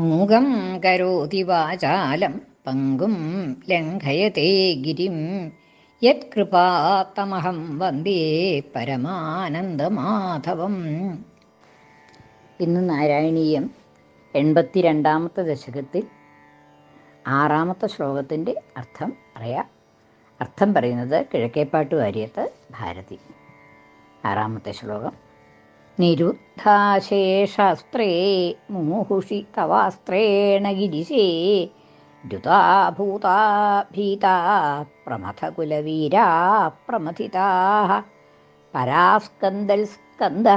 മൂകം കരോതി വാചാലം പങ്കും ലംഘയത്തെ ഗിരിം. യത്കൃപാത്തമഹം വന്ദേ പരമാനന്ദമാധവം. ഇന്ന് നാരായണീയം എൺപത്തിരണ്ടാമത്തെ ദശകത്തിൽ ആറാമത്തെ ശ്ലോകത്തിന്റെ അർത്ഥം പറയാം അർത്ഥം പറയുന്നത് കിഴക്കേപ്പാട്ട് വാര്യത്ത് ഭാരതി. ആറാമത്തെ ശ്ലോകം. നിരുദ്ധാശേഷാസ്ത്രേ മുമുഹുഷി തവാസ്ത്രേണ ഗിരിശേ ദ്യുതാഭൂതാ ഭീതാ പ്രമഥകുലവീരാ പ്രമഥിതാ പരാസ്കന്ദൽ സ്കന്ദ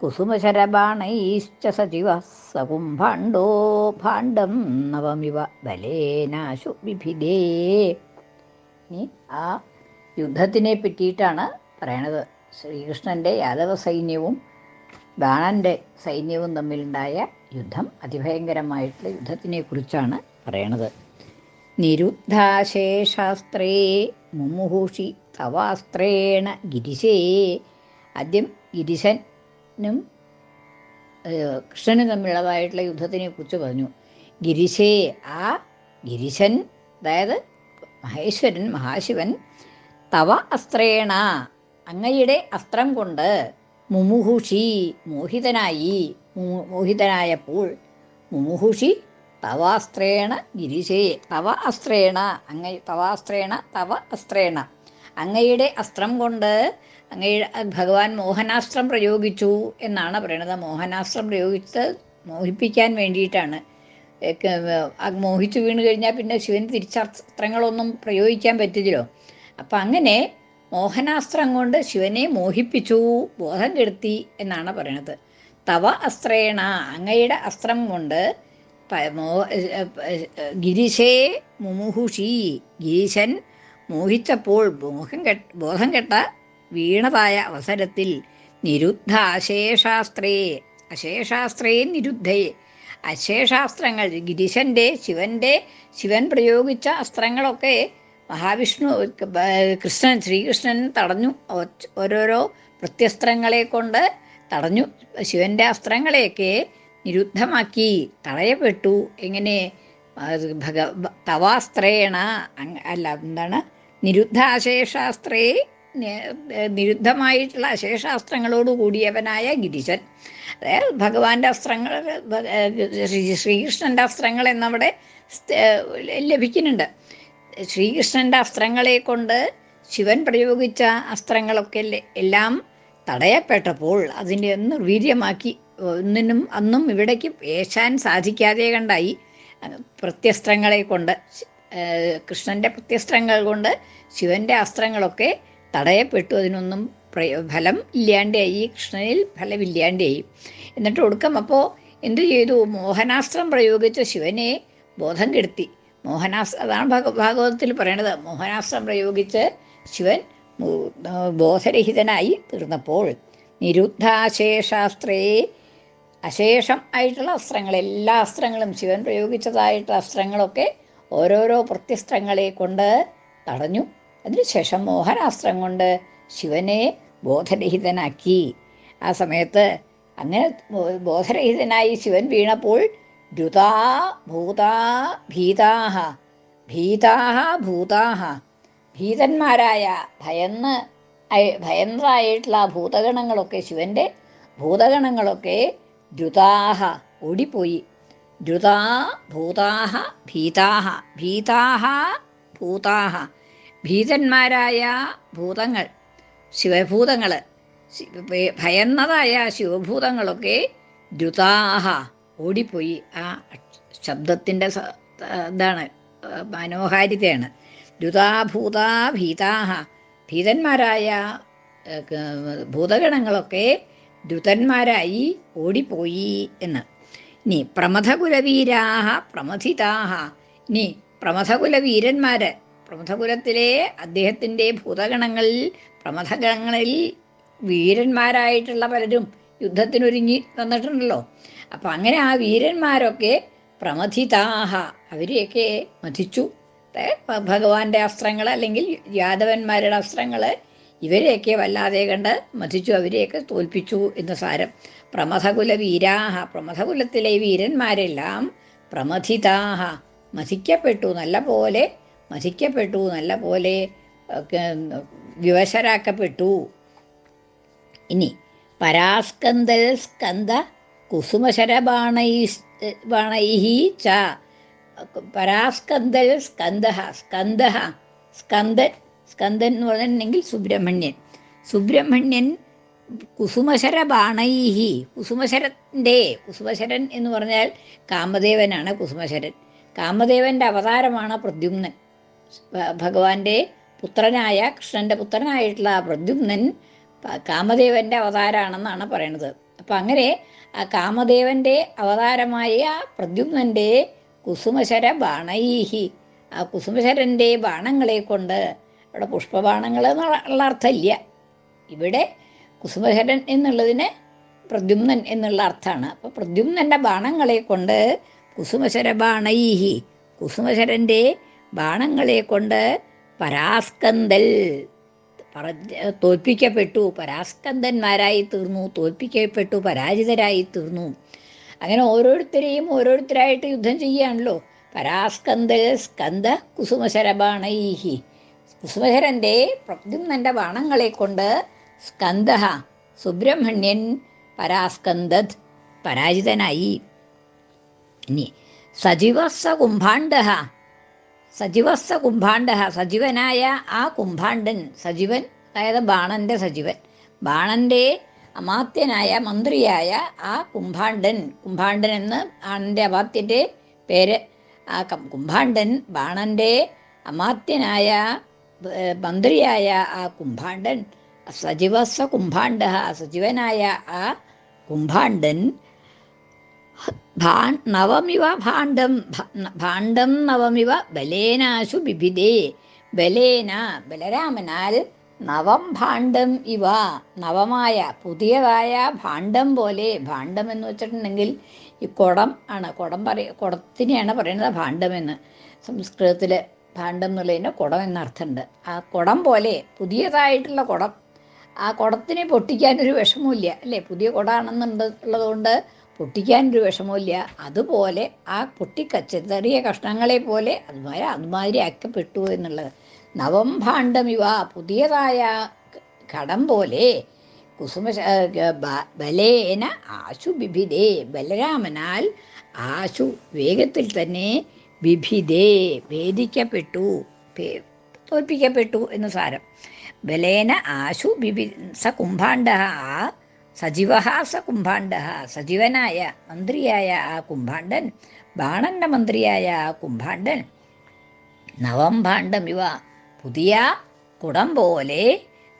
കുസുമശരബാണൈശ്ച സജിവ സകും ഭാണ്ഡോ ഭാണ്ഡം നവമിവ ബലേനാശു വിഭിദേ. ഇനി ആ യുദ്ധത്തിനെ പറ്റിയിട്ടാണ് പറയണത്. ശ്രീകൃഷ്ണന്റെ യാദവ സൈന്യവും ബാണന്റെ സൈന്യവും തമ്മിലുണ്ടായ യുദ്ധം അതിഭയങ്കരമായിട്ടുള്ള യുദ്ധത്തിനെ കുറിച്ചാണ് പറയണത്. നിരുദ്ധാശേഷാസ്ത്രേ മുമുഹുഷി തവാസ്ത്രേണ ഗിരിശേ. ആദ്യം ഗിരിശനും കൃഷ്ണനും തമ്മിലുള്ളതായിട്ടുള്ള യുദ്ധത്തിനെ കുറിച്ച് പറഞ്ഞു. ഗിരിശേ ആ ഗിരിശൻ അതായത് മഹേശ്വരൻ മഹാശിവൻ തവ അസ്ത്രേണ അങ്ങയുടെ അസ്ത്രം കൊണ്ട് മുമുഹുഷി മോഹിതനായി മോഹിതനായപ്പോൾ മുമുഹുഷി തവാസ്ത്രേണ ഗിരിശേ തവ അസ്ത്രേണ അങ്ങ തവാസ്ത്രേണ തവ അസ്ത്രേണ. അങ്ങയുടെ അസ്ത്രം കൊണ്ട് അങ്ങയുടെ ഭഗവാൻ മോഹനാസ്ത്രം പ്രയോഗിച്ചു എന്നാണ് പറയണത്. മോഹനാസ്ത്രം പ്രയോഗിച്ച് മോഹിപ്പിക്കാൻ വേണ്ടിയിട്ടാണ്. മോഹിച്ചു വീണ് കഴിഞ്ഞാൽ പിന്നെ ശിവൻ തിരിച്ചസ്ത്രങ്ങളൊന്നും പ്രയോഗിക്കാൻ പറ്റില്ലല്ലോ അപ്പം അങ്ങനെ മോഹനാസ്ത്രം കൊണ്ട് ശിവനെ മോഹിപ്പിച്ചു ബോധം കെടുത്തി എന്നാണ് പറയണത് തവ അസ്ത്രേണ അങ്ങയുടെ അസ്ത്രം കൊണ്ട് ഗിരിശേ മുമുഹുഷി. ഗിരീശൻ മോഹിച്ചപ്പോൾ മോഹം കെട്ട ബോധം കെട്ട വീണതായ അവസരത്തിൽ നിരുദ്ധ അശേഷാസ്ത്രേ അശേഷാസ്ത്രേ നിരുദ്ധയെ അശേഷാസ്ത്രങ്ങൾ ഗിരീശന്റെ ശിവന്റെ ശിവൻ പ്രയോഗിച്ച അസ്ത്രങ്ങളൊക്കെ മഹാവിഷ്ണു കൃഷ്ണൻ ശ്രീകൃഷ്ണൻ തടഞ്ഞു. ഓരോരോ പ്രത്യസ്ത്രങ്ങളെ കൊണ്ട് തടഞ്ഞു. ശിവന്റെ അസ്ത്രങ്ങളെയൊക്കെ നിരുദ്ധമാക്കി തടയപ്പെട്ടു. എങ്ങനെ ഭഗ തവാസ്ത്രേണ അല്ല എന്താണ്? നിരുദ്ധാശേഷാസ്ത്രേ നിരുദ്ധമായിട്ടുള്ള അശേഷാസ്ത്രങ്ങളോട് കൂടിയവനായ ഗിരിശൻ അതായത് ഭഗവാന്റെ അസ്ത്രങ്ങൾ ശ്രീ- ശ്രീകൃഷ്ണന്റെ അസ്ത്രങ്ങൾ എന്നവിടെ ലഭിക്കുന്നുണ്ട്. ശ്രീകൃഷ്ണന്റെ അസ്ത്രങ്ങളെ കൊണ്ട് ശിവൻ പ്രയോഗിച്ച അസ്ത്രങ്ങളൊക്കെ എല്ലാം തടയപ്പെട്ടപ്പോൾ അതിന്റെ ഒന്ന് വീര്യമാക്കി ഒന്നിനും അന്നും ഇവിടേക്ക് ഏശാൻ സാധിക്കാതെ കണ്ടായി. പ്രത്യസ്ത്രങ്ങളെ കൊണ്ട് കൃഷ്ണന്റെ പ്രത്യസ്ത്രങ്ങൾ കൊണ്ട് ശിവന്റെ അസ്ത്രങ്ങളൊക്കെ തടയപ്പെട്ടു. അതിനൊന്നും ഫലം ഇല്ലാണ്ടായി കൃഷ്ണനിൽ ഫലമില്ലാണ്ടായി. എന്നിട്ട് ഒടുക്കം അപ്പോൾ എന്തു ചെയ്തു? മോഹനാസ്ത്രം പ്രയോഗിച്ച ശിവനെ ബോധം കെടുത്തി. മോഹനാസ് അതാണ് ഭാഗ ഭാഗവതത്തിൽ പറയണത്. മോഹനാസ്ത്രം പ്രയോഗിച്ച് ശിവൻ ബോധരഹിതനായി തീർന്നപ്പോൾ നിരുദ്ധാശേഷാസ്ത്രേ അശേഷം ആയിട്ടുള്ള അസ്ത്രങ്ങൾ എല്ലാ അസ്ത്രങ്ങളും ശിവൻ പ്രയോഗിച്ചതായിട്ടുള്ള അസ്ത്രങ്ങളൊക്കെ ഓരോരോ പ്രത്യസ്ത്രങ്ങളെ കൊണ്ട് തടഞ്ഞു. അതിനുശേഷം മോഹനാസ്ത്രം കൊണ്ട് ശിവനെ ബോധരഹിതനാക്കി. ആ സമയത്ത് അങ്ങനെ ബോധരഹിതനായി ശിവൻ വീണപ്പോൾ ദ്രുതാ ഭൂതാ ഭീതാഹ ഭീതാഹ ഭൂതാഹ. ഭീതന്മാരായ ഭയന്ന് ഭയന്നതായിട്ടുള്ള ഭൂതഗണങ്ങളൊക്കെ ശിവന്റെ ഭൂതഗണങ്ങളൊക്കെ ദ്രുതാഹ ഓടിപ്പോയി. ദ്രുതാ ഭൂതാഹ ഭീതാഹ ഭീതാഹ ഭൂതാഹ. ഭീതന്മാരായ ഭൂതങ്ങൾ ശിവഭൂതങ്ങൾ ഭയന്നതായ ശിവഭൂതങ്ങളൊക്കെ ദ്രുതാഹ ഓടിപ്പോയി. ആ ശബ്ദത്തിന്റെ ഇതാണ് മനോഹാരിതയാണ്. ദ്രുതാഭൂതാ ഭീതാഹ. ഭീതന്മാരായ ഭൂതഗണങ്ങളൊക്കെ ദ്രുതന്മാരായി ഓടിപ്പോയി എന്ന്. നീ പ്രമഥകുലവീരാഹ പ്രമഥിതാഹ. നീ പ്രമഥകുലവീരന്മാര് പ്രമഥകുലത്തിലെ അദ്ദേഹത്തിന്റെ ഭൂതഗണങ്ങളിൽ പ്രമഥഗണങ്ങളിൽ വീരന്മാരായിട്ടുള്ള പലരും യുദ്ധത്തിനൊരുങ്ങി വന്നിട്ടുണ്ടല്ലോ അപ്പം അങ്ങനെ ആ വീരന്മാരൊക്കെ പ്രമഥിതാഹ അവരെയൊക്കെ മതിച്ചു ഭഗവാന്റെ അസ്ത്രങ്ങൾ അല്ലെങ്കിൽ യാദവന്മാരുടെ അസ്ത്രങ്ങൾ ഇവരെയൊക്കെ വല്ലാതെ കണ്ട് മതിച്ചു അവരെയൊക്കെ തോൽപ്പിച്ചു എന്ന് സാരം. പ്രമഥകുല വീരാഹ പ്രമഥകുലത്തിലെ വീരന്മാരെല്ലാം പ്രമഥിതാഹ മഥിക്കപ്പെട്ടു നല്ല പോലെ മഥിക്കപ്പെട്ടു നല്ല പോലെ വിവശരാക്കപ്പെട്ടു. ഇനി പരാസ്കന്ദൽ സ്കന്ദ കുസുമശരബാണൈ ബാണൈ ച. പരാസ്കന്ദൽ സ്കന്ദ സ്കന്ദ സ്കന്ദൻ സ്കന്ദൻ എന്ന് പറഞ്ഞിട്ടുണ്ടെങ്കിൽ സുബ്രഹ്മണ്യൻ. സുബ്രഹ്മണ്യൻ കുസുമശര ബാണൈഹി കുസുമശരന്റെ കുസുമശരൻ എന്ന് പറഞ്ഞാൽ കാമദേവനാണ് കുസുമശരൻ. കാമദേവന്റെ അവതാരമാണ് പ്രദ്യുമ്നൻ. ഭഗവാന്റെ പുത്രനായ കൃഷ്ണന്റെ പുത്രനായിട്ടുള്ള ആ പ്രദ്യുമ്നൻ കാമദേവന്റെ അവതാരമാണെന്നാണ് പറയണത്. അപ്പം അങ്ങനെ ആ കാമദേവന്റെ അവതാരമായ പ്രദ്യുമ്നന്റെ കുസുമശര ബാണൈഹി. ആ കുസുമശരന്റെ ബാണങ്ങളെ കൊണ്ട് അവിടെ പുഷ്പബാണങ്ങൾ എന്നുള്ള അർത്ഥമില്ല. ഇവിടെ കുസുമശരൻ എന്നുള്ളതിന് പ്രദ്യുമ്നൻ എന്നുള്ള അർത്ഥമാണ്. അപ്പോൾ പ്രദ്യുമ്നന്റെ ബാണങ്ങളെ കൊണ്ട് കുസുമശര ബാണൈഹി. കുസുമശരന്റെ ബാണങ്ങളെ കൊണ്ട് പരാസ്കന്ദൽ പറ- തോൽപ്പിക്കപ്പെട്ടു. പരാസ്കന്ധന്മാരായി തീർന്നു. തോൽപ്പിക്കപ്പെട്ടു. പരാജിതരായി തീർന്നു. അങ്ങനെ ഓരോരുത്തരെയും ഓരോരുത്തരായിട്ട് യുദ്ധം ചെയ്യുകയാണല്ലോ. പരാസ്കന്ധ സ്കന്ദ കുസുമശരബാണൈഹി. കുസുമശരന്റെ പ്രദ്യുമ്നന്റെ ബാണങ്ങളെ കൊണ്ട് സ്കന്ദ സുബ്രഹ്മണ്യൻ പരാസ്കന്ധത് പരാജിതനായി. ഇനി സജീവസ കുംഭാണ്ഡ സജീവസ കുംഭാണ്ഡ സജീവനായ ആ കുംഭാണ്ഡൻ സജീവൻ അതായത് ബാണന്റെ സജീവൻ. ബാണന്റെ അമാത്യനായ മന്ത്രിയായ ആ കുംഭാണ്ഡൻ. കുംഭാണ്ഡൻ എന്ന് ആണന്റെ അമാത്യന്റെ പേര് ആ കുംഭാണ്ഡൻ ബാണന്റെ അമാത്യനായ മന്ത്രിയായ ആ കുംഭാണ്ഡൻ. സജീവസ്വ കുംഭാണ്ഡ സജീവനായ ആ കുംഭാണ്ഡൻ നവമിവ ഭാണ്ഡം ഭാണ്ഡം നവമിവ ബലേനാശു ബിഭിദേ ബലേന ബലരാമനാൽ നവം ഭാണ്ഡം ഇവ. നവമായ പുതിയതായ ഭാണ്ഡം പോലെ ഭാണ്ഡം എന്ന് വെച്ചിട്ടുണ്ടെങ്കിൽ ഈ കുടം ആണ്. കുടം പറയ കുടത്തിനെയാണ് പറയുന്നത് ഭാണ്ഡമെന്ന് സംസ്കൃതത്തിൽ ഭാണ്ഡം എന്നുള്ളതിന് കുടം എന്നർത്ഥമുണ്ട് ആ കുടം പോലെ പുതിയതായിട്ടുള്ള കുടം ആ കുടത്തിനെ പൊട്ടിക്കാനൊരു വിഷമമില്ല അല്ലേ? പുതിയ കുടമാണെന്നുണ്ട് ഉള്ളതുകൊണ്ട് പൊട്ടിക്കാനൊരു വിഷമമില്ല അതുപോലെ ആ പൊട്ടിക്കച്ച ചെറിയ കഷ്ണങ്ങളെ പോലെ അതുമാതിരി അതുമാതിരി ആക്കപ്പെട്ടു എന്നുള്ളത്. നവം ഇവ പുതിയതായ ഘടം പോലെ കുസുമ ബലേന ആശു ബിഭിദേ ബലരാമനാൽ ആശു വേഗത്തിൽ തന്നെ ബിഭിദേ ഭേദിക്കപ്പെട്ടു. തോൽപ്പിക്കപ്പെട്ടു എന്ന് സാരം. ബലേന ആശു ബിഭി സ കുംഭാണ്ഡ ആ സജീവ സ കുംഭാണ്ഡ സജീവനായ മന്ത്രിയായ ആ കുംഭാണ്ഡൻ ബാണന്റെ മന്ത്രിയായ ആ കുംഭാണ്ഡൻ. നവം ഭാണ്ഡം ഇവ പുതിയ കുടം പോലെ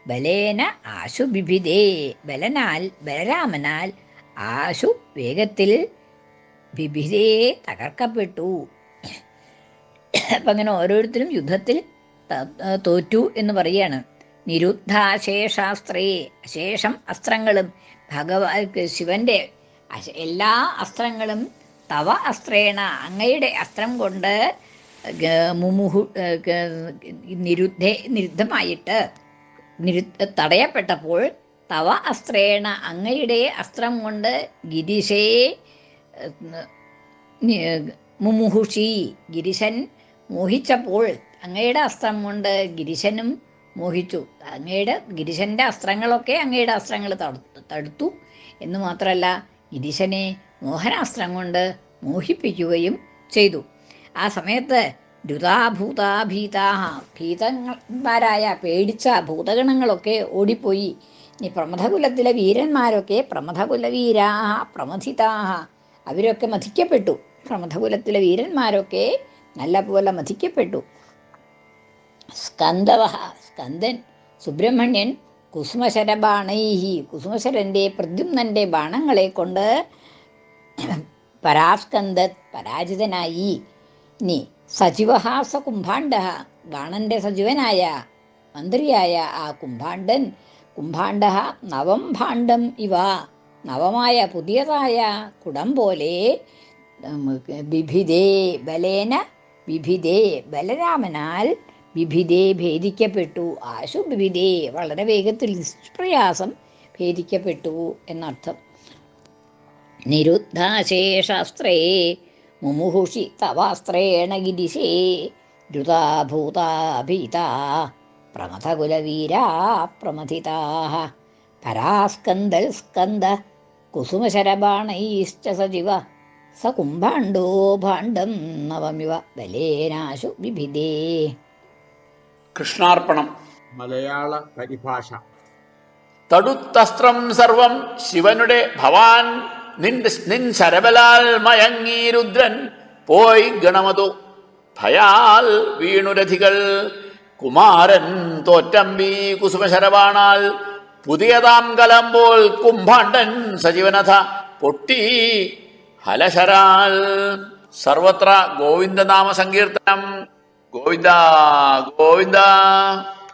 ബലേന ആശു ബിഭിദേ ബലനാൽ ബലരാമനാൽ ആശു വേഗത്തിൽ ബിഭിദേ തകർക്കപ്പെട്ടു. അപ്പം അങ്ങനെ ഓരോരുത്തരും യുദ്ധത്തിൽ തോറ്റു എന്ന് പറയാണ് നിരുദ്ധാശേഷാസ്ത്രേ ശേഷം അസ്ത്രങ്ങളും. ഭഗവാ ശിവന്റെ എല്ലാ അസ്ത്രങ്ങളും തവ അസ്ത്രേണ. അങ്ങയുടെ അസ്ത്രം കൊണ്ട് മുമുഹു നിരുദ്ധേ നിരുദ്ധമായിട്ട് നിരു തടയപ്പെട്ടപ്പോൾ തവ അസ്ത്രേണ അങ്ങയുടെ അസ്ത്രം കൊണ്ട് ഗിരിശേ മുമുഹുഷി ഗിരിശൻ മോഹിച്ചപ്പോൾ അങ്ങയുടെ അസ്ത്രം കൊണ്ട് ഗിരിശനും മോഹിച്ചു. അങ്ങയുടെ ഗിരിശന്റെ അസ്ത്രങ്ങളൊക്കെ അങ്ങയുടെ അസ്ത്രങ്ങൾ തടുത്തു. എന്ന് മാത്രമല്ല ഗിരിശനെ മോഹനാസ്ത്രം കൊണ്ട് മോഹിപ്പിക്കുകയും ചെയ്തു. ആ സമയത്ത് ദ്രുതാഭൂതാഭീതാഹ ഭീതന്മാരായ പേടിച്ച ഭൂതഗണങ്ങളൊക്കെ ഓടിപ്പോയി. ഇനി പ്രമഥകുലത്തിലെ വീരന്മാരൊക്കെ പ്രമഥകുലവീരാഹ പ്രമഥിതാഹ അവരൊക്കെ മഥിക്കപ്പെട്ടു. പ്രമഥകുലത്തിലെ വീരന്മാരൊക്കെ നല്ലപോലെ മഥിക്കപ്പെട്ടു. സ്കന്ദവ സ്കന്ദൻ സുബ്രഹ്മണ്യൻ കുസുമശര ബാണൈഹി കുസുമശരന്റെ പ്രദ്യുമ്നന്റെ ബാണങ്ങളെ കൊണ്ട് പരാസ്കന്ദ പരാജിതനായി. ഇനി സജീവഹാസ കുംഭാണ്ഡ ബാണന്റെ സജീവനായ മന്ത്രിയായ ആ കുംഭാണ്ഡൻ കുംഭാണ്ഡ നവം ഭാണ്ഡം ഇവ നവമായ പുതിയതായ കുടം പോലെ വിഭിതേ ബലേന വിഭിതേ ബലരാമനാൽ ബിഭിദേ ഭേദിക്കപ്പെട്ടു. ആശു ബിഭിദേ വളരെ വേഗത്തിൽ നിഷ്പ്രയാസം ഭേദിക്കപ്പെട്ടു എന്നർത്ഥം. നിരുദ്ധാശേഷാസ്ത്രേ മുമുഹുഷി തവാസ്ത്രേണ ഗിരിശേ ദ്രുതാഭൂതാഭീതാ പ്രമഥകുലവീരാ പ്രമഥിതാ പരാസ്കന്ദൽ സ്കന്ദ കുസുമശരബാണൈശ്ച സജിവ. സ കുംഭാണ്ഡോ ഭാണ്ഡം നവമിവ. ബലേനാശു വിഭിദേ. കൃഷ്ണാർപ്പണം. മലയാള പരിഭാഷ. തടുത്തസ്ത്രം സർവം ശിവനുടെ ഭവാൻ നിൻ ശരബലാൽ മയങ്ങീരുദ്രൻ പോയി ഗണമതു. ഭയാൽ വീണുരഥികൾ കുമാരൻ തോറ്റമ്പി കുസുമശരവാണാൽ പുതിയതാം കലമ്പോൾ കുംഭാണ്ഡൻ സജീവനഥ പൊട്ടി ഹലശരാൽ. സർവത്ര ഗോവിന്ദനാമ സങ്കീർത്തനം. ゴイダーゴイダー